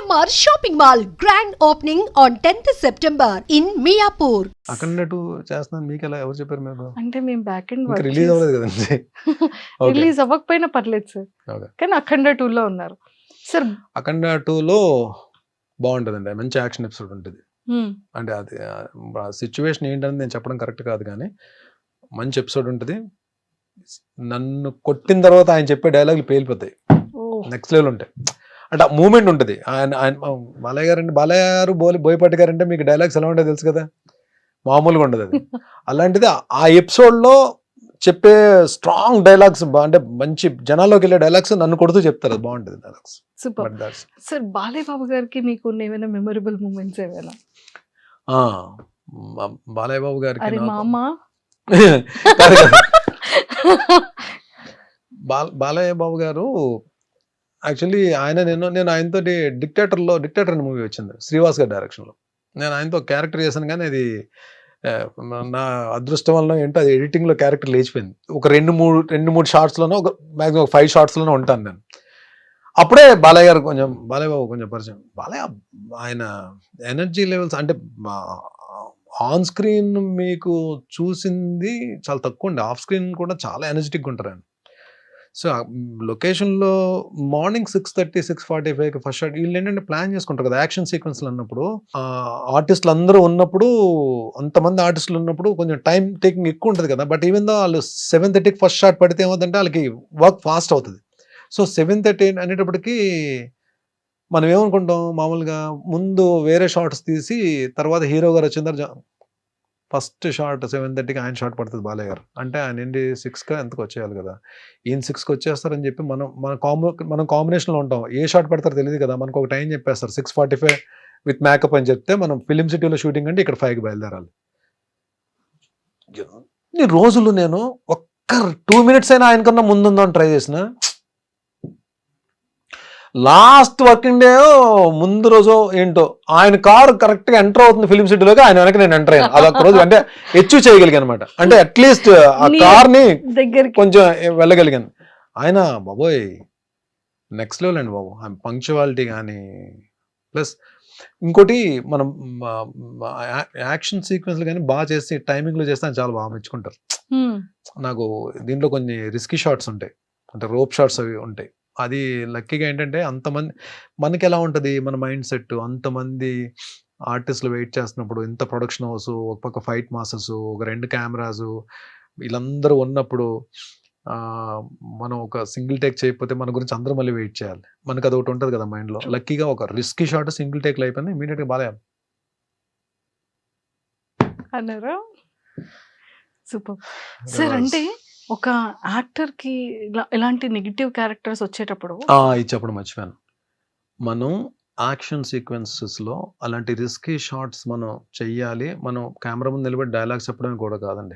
CMR shopping mall grand opening on 10th September in Miyapur అక్కడ too చేస్తున్నాను మీకు ఎలా ఎవరు చెప్పారు మీకు? అంటే మేము బ్యాక్ అండ్ రిలీజ్ అవ్వలేదు కదండి. రిలీజ్ అవ్వకపోయినా పర్లేదు సార్. కానీ అఖండ టూ లో ఉన్నారు. సార్ అఖండ టూలో బాగుంటుందండి. మంచి యాక్షన్ ఎపిసోడ్ ఉంటుంది. అంటే అది సిచ్యువేషన్ ఏంటని నేను చెప్పడం కరెక్ట్ కాదు కానీ మంచి ఎపిసోడ్ ఉంటుంది. నన్ను కొట్టిన తర్వాత ఆయన చెప్పే డైలాగులు పేలిపోతాయి. నెక్స్ట్ లెవెల్ ఉంటాయి. అంటే మూమెంట్ ఉంటుంది. ఆయన ఆయన బాలయ్య గారు అంటే బాలయ్య గారు బోలి బోయపాటి గారు అంటే మీకు డైలాగ్స్ ఎలా ఉంటాయో తెలుసు కదా? మామూలుగా ఉండదు అది. అలాంటిది ఆ- ఆ ఎపిసోడ్లో చెప్పే స్ట్రాంగ్ డైలాగ్స్ అంటే మంచి జనాల్లోకి వెళ్ళే డైలాగ్స్ నన్ను కొడుతూ చెప్తారు. అది బాగుంటుంది dialogues. Super. Sir Balayya Babu గారికి మీకు ఏమైనా మెమొరబుల్ మూమెంట్స్ ఏమైనా? బాలయ్య బాబు గారికి బాలయ్య బాబు గారు యాక్చువల్లీ ఆయన నేను నేను ఆయనతో డిక్టేటర్లో డిక్టేటర్ అనే మూవీ వచ్చింది శ్రీవాస్ గారి డైరెక్షన్లో. నేను ఆయనతో క్యారెక్టర్ చేశాను కానీ అది నా అదృష్టం వల్ల ఏంటో అది ఎడిటింగ్లో క్యారెక్టర్ లేచిపోయింది. ఒక రెండు మూడు రెండు మూడు షార్ట్స్లోనో ఒక మ్యాక్సిమం ఒక ఫైవ్ షార్ట్స్లోనో ఉంటాను నేను. అప్పుడే బాలయ్య గారు కొంచెం బాలయ్య బాబు కొంచెం పరిచయం. బాలయ్య ఆయన ఎనర్జీ లెవెల్స్ అంటే ఆన్ స్క్రీన్ మీకు చూసింది చాలా తక్కువ ఉండే ఆఫ్ స్క్రీన్ కూడా చాలా ఎనర్జెటిక్గా ఉంటారు ఆయన. సో లొకేషన్లో morning six thirty six forty five first shot వీళ్ళు ఏంటంటే ప్లాన్ చేసుకుంటారు కదా యాక్షన్ సీక్వెన్స్లు అన్నప్పుడు. ఆర్టిస్టులు అందరూ ఉన్నప్పుడు అంతమంది ఆర్టిస్టులు ఉన్నప్పుడు కొంచెం టైం టేకింగ్ ఎక్కువ ఉంటుంది కదా బట్ ఈవెన్ దో వాళ్ళు సెవెన్ థర్టీకి ఫస్ట్ షాట్ పడితే ఏమవుతుందంటే వాళ్ళకి వర్క్ ఫాస్ట్ అవుతుంది. సో సెవెన్ థర్టీ అనేటప్పటికి మనం ఏమనుకుంటాం మామూలుగా ముందు వేరే షార్ట్స్ తీసి తర్వాత హీరో గారు వచ్చిన తర్వాత ఫస్ట్ షార్ట్ సెవెన్ థర్టీకి ఆయన షార్ట్ పడుతుంది బాలయ్య గారు. అంటే ఆయన ఏంటి సిక్స్కి ఎంతకు వచ్చేయాలి కదా. ఈయన సిక్స్కి వచ్చేస్తారని చెప్పి మనం మన కాంబో మనం కాంబినేషన్లో ఉంటాం. ఏ షార్ట్ పడతారో తెలియదు కదా. మనకు ఒక టైం చెప్పేస్తారు. Six forty five with makeup అని చెప్తే మనం ఫిలిం సిటీలో షూటింగ్ అంటే ఇక్కడ ఫైవ్కి బయలుదేరాలి. ఎన్ని రోజులు నేను ఒక్క టూ మినిట్స్ అయినా ఆయన కన్నా ముందుందని ట్రై చేసిన. లాస్ట్ వర్కింగ్ డే ముందు రోజు ఏంటో ఆయన కారు కరెక్ట్గా ఎంటర్ అవుతుంది ఫిలిం సిటీలోకి ఆయన వెనక నేను ఎంటర్ అయ్యాను. అదొక రోజు అంటే అచీవ్ చేయగలిగాను అనమాట అంటే అట్లీస్ట్ ఆ కార్ని దగ్గరికి. కొంచెం వెళ్ళగలిగాను. ఆయన బాబోయ్ నెక్స్ట్ లెవెల్ అండి బాబు. పంక్చువాలిటీ కానీ ప్లస్ ఇంకోటి మనం యాక్షన్ సీక్వెన్స్లు కానీ బాగా చేసి టైమింగ్లో చేస్తే ఆయన చాలా బాగా మెచ్చుకుంటారు. నాకు దీంట్లో కొన్ని రిస్కీ షాట్స్ ఉంటాయి. అంటే రోప్ షాట్స్ అవి ఉంటాయి. అది లక్కీగా ఏంటంటే అంతమంది మనకి ఎలా ఉంటుంది మన మైండ్ సెట్ అంతమంది ఆర్టిస్టులు వెయిట్ చేస్తున్నప్పుడు ఇంత ప్రొడక్షన్ హౌస్ ఒక పక్క ఫైట్ మాస్టర్స్ ఒక రెండు కెమెరాస్ వీళ్ళందరూ ఉన్నప్పుడు మనం ఒక సింగిల్ టేక్ చేయకపోతే మన గురించి అందరూ మళ్ళీ వెయిట్ చేయాలి. మనకి అది ఒకటి ఉంటుంది కదా మైండ్లో. లక్కీగా ఒక రిస్కీ షాట్ సింగిల్ టేక్లో అయిపోయింది ఇమీడియట్గా బాగా అన్నారా. సూపర్. సార్ అంటే ఒక యాక్టర్కి ఇలా- ఇలాంటి నెగిటివ్ క్యారెక్టర్స్ వచ్చేటప్పుడు ఇది చెప్పడం మర్చిపోయాను. మనం యాక్షన్ సీక్వెన్సెస్లో అలాంటి రిస్కీ షాట్స్ మనం చెయ్యాలి. మనం కెమెరా ముందు నిలబడి డైలాగ్స్ చెప్పడమే కూడా కాదండి.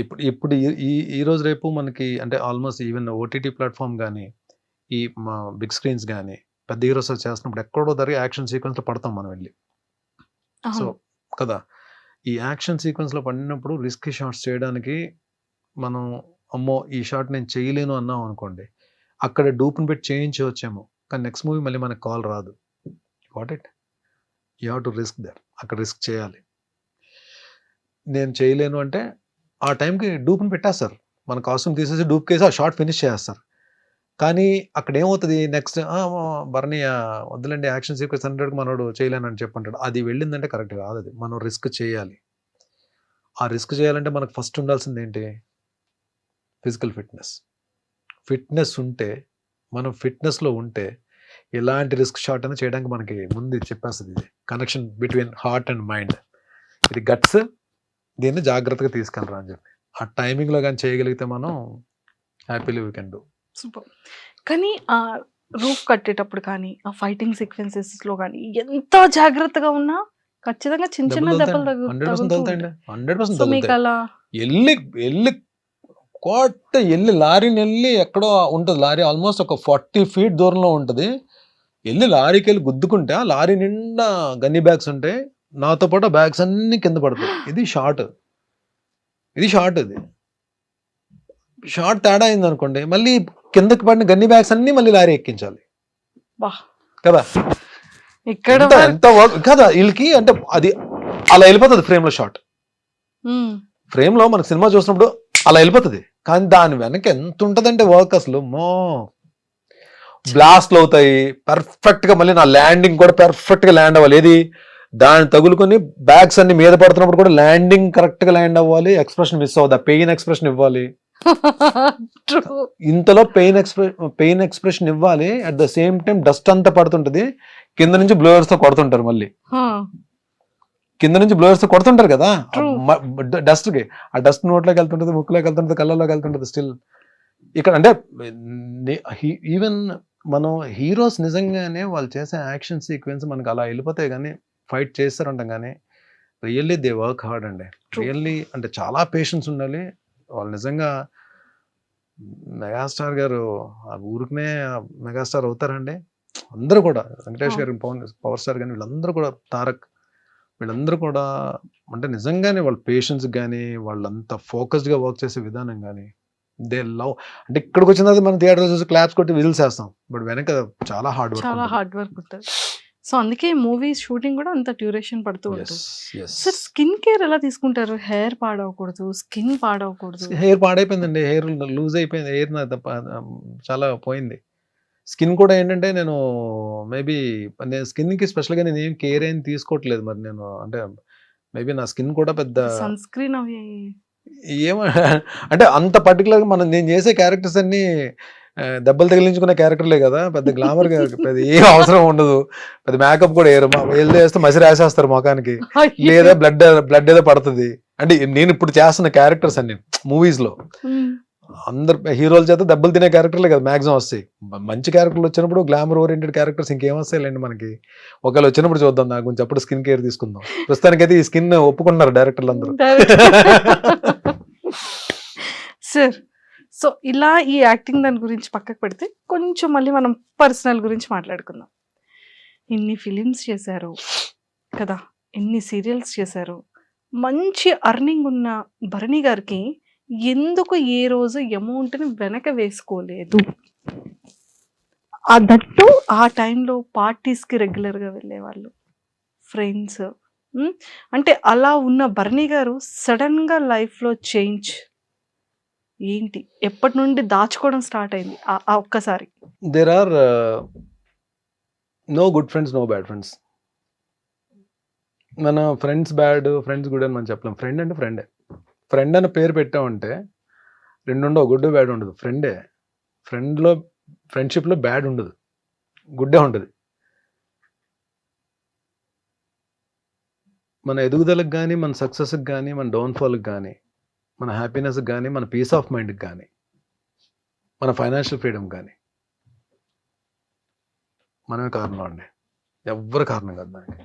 ఇప్పుడు ఇప్పుడు ఈ- ఈ రోజు రేపు మనకి అంటే ఆల్మోస్ట్ ఈవెన్ ఓటీటీ ప్లాట్ఫామ్ కానీ ఈ మా బిగ్ స్క్రీన్స్ కానీ పెద్ద హీరోస్ చేస్తున్నప్పుడు ఎక్కడో దగ్గర యాక్షన్ సీక్వెన్స్లో పడతాం మనం వెళ్ళి. సో. కదా? ఈ యాక్షన్ సీక్వెన్స్లో పడినప్పుడు రిస్కీ షాట్స్ చేయడానికి మనం అమ్మో ఈ షాట్ నేను చేయలేను అన్నాం అనుకోండి అక్కడ డూప్ని పెట్టి చేయించవచ్చేమో కానీ నెక్స్ట్ మూవీ మళ్ళీ మనకు కాల్ రాదు. What it you have to risk there అక్కడ రిస్క్ చేయాలి. నేను చేయలేను అంటే ఆ టైంకి డూప్ని పెట్టేస్తారు. మన కాస్ట్యూమ్ తీసేసి డూప్ కేసి ఆ షార్ట్ ఫినిష్ చేస్తారు. కానీ అక్కడ ఏమవుతుంది? నెక్స్ట్ భరణి వద్దులండి యాక్షన్ సీక్వెన్స్ హండ్రెడ్కి మనోడు చేయలేనని చెప్పంటాడు. అది వెళ్ళిందంటే కరెక్ట్ కాదు అది. మనం రిస్క్ చేయాలి. ఆ రిస్క్ చేయాలంటే మనకు ఫస్ట్ ఉండాల్సింది ఏంటి ఫిజికల్ ఫిట్నెస్. ఫిట్నెస్ ఉంటే మనం ఫిట్నెస్లో ఉంటే ఎలాంటి రిస్క్ షాట్ అయినా చేయడానికి మనకి ముందు చెప్పేస్తుంది ఇది. Connection between heart and mind. ఇది గట్స్ దీన్ని జాగ్రత్తగా తీసుకెళ్ళరా అని చెప్పి. ఆ టైమింగ్లో కానీ చేయగలిగితే మనం happily we can do. Super. కానీ ఆ రూఫ్ కట్టేటప్పుడు కానీ ఆ ఫైటింగ్ సీక్వెన్సెస్లో కానీ ఎంత జాగ్రత్తగా ఉన్నా ఖచ్చితంగా చిన్న చిన్న దెబ్బలు తగు- హండ్రెడ్ పర్సెంట్ తగులుతూ తగులుతాయండి కొట్ట ఎల్లి లారీని వెళ్ళి ఎక్కడో ఉంటుంది. లారీ ఆల్మోస్ట్ ఒక ఫార్టీ ఫీట్ దూరంలో ఉంటుంది. వెళ్ళి లారీకి వెళ్ళి గుద్దుకుంటే ఆ లారీ నిండా గన్ని బ్యాగ్స్ ఉంటాయి. నాతో పాటు బ్యాగ్స్ అన్ని కింద పడతాయి. ఇది షార్ట్. ఇది షార్ట్ ఇది. షార్ట్ తేడా అయింది అనుకోండి మళ్ళీ కిందకి పడిన గన్ని బ్యాగ్స్ అన్ని మళ్ళీ లారీ ఎక్కించాలి. కదా? ఇక్కడ ఎంత కదా? వీళ్ళకి అంటే అది అలా వెళ్ళిపోతుంది ఫ్రేమ్లో ఉమ్, ఫ్రేమ్లో మనకు సినిమా చూసినప్పుడు అలా వెళ్ళిపోతుంది. కానీ దాని వెనక ఎంత ఉంటదంటే వర్క్ అసలు? మో. బ్లాస్ట్లు అవుతాయి. పర్ఫెక్ట్గా మళ్ళీ నా ల్యాండింగ్ కూడా పర్ఫెక్ట్గా ల్యాండ్ అవ్వాలి. ఏది? దాన్ని తగులుకొని బ్యాగ్స్ అన్ని మీద పడుతున్నప్పుడు కూడా ల్యాండింగ్ కరెక్ట్గా ల్యాండ్ అవ్వాలి. ఎక్స్ప్రెషన్ మిస్ అవ్వదు. పెయిన్ ఎక్స్ప్రెషన్ ఇవ్వాలి. ఇంతలో పెయిన్ ఎక్స్ప్రె పెయిన్ ఎక్స్ప్రెషన్ ఇవ్వాలి. At the same time dust అంతా పడుతుంటది. కింద నుంచి బ్లోయర్స్తో కొడుతుంటారు మళ్ళీ. కింద నుంచి బ్లోయర్స్ కొడుతుంటారు కదా. డస్ట్కి ఆ డస్ట్ నోట్లోకి వెళ్తుంటది ముక్కులోకి వెళ్తుంటది కళ్ళలోకి వెళ్తుంటది స్టిల్. ఇక్కడ అంటే ఈవెన్ మనం హీరోస్ నిజంగానే వాళ్ళు చేసే యాక్షన్ సీక్వెన్స్ మనకు అలా వెళ్ళిపోతాయి కానీ ఫైట్ చేస్తారంటాం కానీ రియల్లీ దే వర్క్ హార్డ్ అండి. రియల్లీ అంటే చాలా పేషెన్స్ ఉండాలి. వాళ్ళు నిజంగా మెగాస్టార్ గారు ఆ ఊరికనే మెగాస్టార్ అవుతారండి. అందరూ కూడా. వెంకటేష్. గారు పవన్ పవర్ స్టార్ కానీ వీళ్ళందరూ కూడా తారక్ వీళ్ళందరూ కూడా అంటే నిజంగానే వాళ్ళ పేషెన్స్ కానీ వాళ్ళంతా ఫోకస్డ్గా వర్క్ చేసే విధానం కానీ దే లవ్ అంటే ఇక్కడికి వచ్చిన తర్వాత మనం థియేటర్ చూసి క్లాప్స్ కొట్టి విజిల్స్ వేస్తాం. బట్ వెనక చాలా హార్డ్ చాలా వర్క్ హార్డ్ వర్క్ ఉంటుంది. సో అందుకే మూవీ షూటింగ్ కూడా అంత డ్యూరేషన్ పడుతూ ఉంటుంది. సార్ స్కిన్ కేర్ ఎలా తీసుకుంటారు? హెయిర్ పాడవకూడదు స్కిన్ పాడవకూడదు. హెయిర్ పాడైపోయిందండి. హెయిర్ లూజ్ అయిపోయింది. హెయిర్ చాలా పోయింది. స్కిన్ కూడా ఏంటంటే నేను మేబీ నేను స్కిన్కి స్పెషల్గా నేను ఏం కేర్ ఏం తీసుకోవట్లేదు మరి నేను. అంటే మేబీ నా స్కిన్ కూడా పెద్ద సన్ స్క్రీన్ అవి ఏమో అంటే అంత పర్టికులర్గా మనం నేను చేసే క్యారెక్టర్స్ అన్ని దెబ్బలు తగిలించుకునే క్యారెక్టర్లే కదా. పెద్ద గ్లామర్ పెద్ద ఏం అవసరం ఉండదు. పెద్ద మేకప్ కూడా వేయరు. వెళ్ళి వేస్తే మసి రాసేస్తారు ముఖానికి. లేదా బ్లడ్ బ్లడ్ ఏదో పడుతుంది. అంటే నేను ఇప్పుడు చేస్తున్న క్యారెక్టర్స్ అన్ని మూవీస్లో ఉమ్, అందరు హీరోల చేత దెబ్బలు తినే క్యారెక్టర్లే కదా మ్యాక్సిమం వస్తాయి. మంచి క్యారెక్టర్లు వచ్చినప్పుడు గ్లామర్ ఓరియంటెడ్ క్యారెక్టర్స్ ఇంకేం వస్తాయిలేండి మనకి. ఒకవేళ వచ్చినప్పుడు చూద్దాం నాకు కొంచెం అప్పుడు స్కిన్ కేర్ తీసుకుందాం. ప్రస్తుతానికైతే ఈ స్కిన్ ఒప్పుకున్నారు డైరెక్టర్లు అందరూ. సార్ సో ఇలా ఈ యాక్టింగ్ దాని గురించి పక్కకు పెడితే కొంచెం మళ్ళీ మనం పర్సనల్ గురించి మాట్లాడుకుందాం. ఇన్ని ఫిలిమ్స్ చేశారు కదా ఎన్ని సీరియల్స్ చేశారు మంచి అర్నింగ్ ఉన్న భరణి గారికి ఎందుకు ఏ రోజు అమౌంట్ని వెనక వేసుకోలేదు? ఆ దట్టు ఆ టైంలో పార్టీస్కి రెగ్యులర్గా వెళ్ళేవాళ్ళు ఫ్రెండ్స్. అంటే అలా ఉన్న భరణి గారు సడన్గా లైఫ్లో చేంజ్. ఏంటి? ఎప్పటి నుండి దాచుకోవడం స్టార్ట్ అయింది? ఆ ఒక్కసారి. There are no good friends no bad friends మన ఫ్రెండ్స్ బ్యాడ్ ఫ్రెండ్స్ గుడ్ అని మనం చెప్పలేం. ఫ్రెండ్ అంటే ఫ్రెండే. ఫ్రెండ్ అని పేరు పెట్టామంటే రెండుండో ఉండవు గుడ్ బ్యాడ్ ఉండదు ఫ్రెండే ఫ్రెండ్లో ఫ్రెండ్షిప్లో బ్యాడ్ ఉండదు. గుడ్డే ఉంటుంది. మన ఎదుగుదలకు కానీ మన సక్సెస్కి కానీ మన డౌన్ఫాల్కి కానీ మన హ్యాపీనెస్కి కానీ మన పీస్ ఆఫ్ మైండ్కి కానీ మన ఫైనాన్షియల్ ఫ్రీడమ్ కానీ మనమే కారణం అండి. ఎవ్వరు కారణం కాదు దానికి.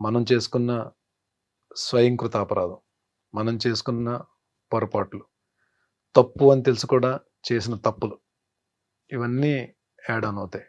మనం చేసుకున్న స్వయంకృత అపరాధం. మనం చేసుకున్న పొరపాట్లు. తప్పు అని తెలిసి కూడా చేసిన తప్పులు. ఇవన్నీ యాడ్ ఆన్ అవుతాయి.